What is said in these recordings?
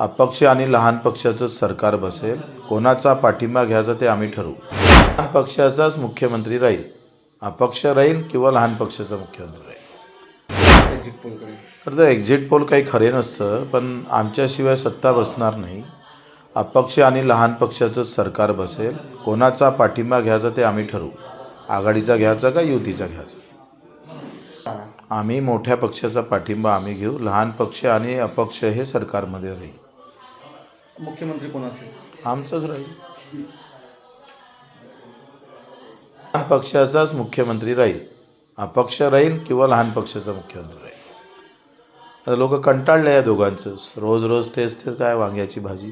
अपक्ष आणि लहान पक्षाचंच सरकार बसेल कोणाचा पाठिंबा घ्यायचा ते आम्ही ठरवू. लहान पक्षाचाच मुख्यमंत्री राहील. अपक्ष राहील किंवा लहान पक्षाचा मुख्यमंत्री राहील? एक्झिट पोलकडे तर ते एक्झिट पोल काही खरे नसतं पण आमच्याशिवाय सत्ता बसणार नाही. अपक्ष आणि लहान पक्षाचंच सरकार बसेल कोणाचा पाठिंबा घ्यायचा ते आम्ही ठरवू. आघाडीचा घ्यायचा का युतीचा घ्यायचा? आम्ही मोठ्या पक्षाचा पाठिंबा आम्ही घेऊ लहान पक्ष आणि अपक्ष हे सरकारमध्ये राहील. मुख्यमंत्री कोण असेल? आमचंच राहील. लहान पक्षाचाच मुख्यमंत्री राहील. अपक्ष राहील किंवा लहान पक्षाचा मुख्यमंत्री राहील. आता लोक कंटाळले या दोघांचंच रोज रोज तेच ते काय वांग्याची भाजी.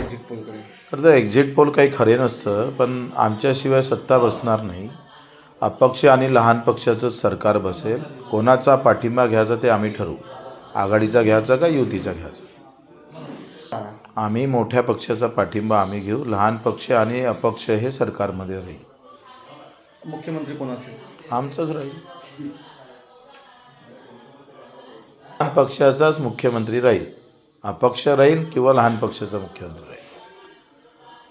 एक्झिट पोलकडे तर ते एक्झिट पोल काही खरे नसतं पण आमच्याशिवाय सत्ता बसणार नाही. अपक्ष आणि लहान पक्षाचंच सरकार बसेल. कोणाचा पाठिंबा घ्यायचा ते आम्ही ठरवू. आघाडीचा घ्यायचा का युतीचा घ्यायचा? आम्ही मोठ्या पक्षाचा पाठिंबा आम्ही घेऊ लहान पक्ष आणि अपक्ष हे सरकारमध्ये राहील. मुख्यमंत्री कोण असेल? आमचंच राहील. लहान पक्षाचाच मुख्यमंत्री राहील. अपक्ष राहील किंवा लहान पक्षाचा मुख्यमंत्री राहील.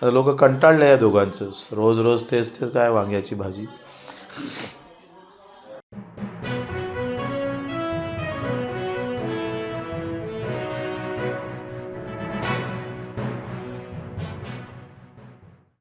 आता लोक कंटाळले या दोघांचंच रोज रोज तेच ते काय वांग्याची भाजी.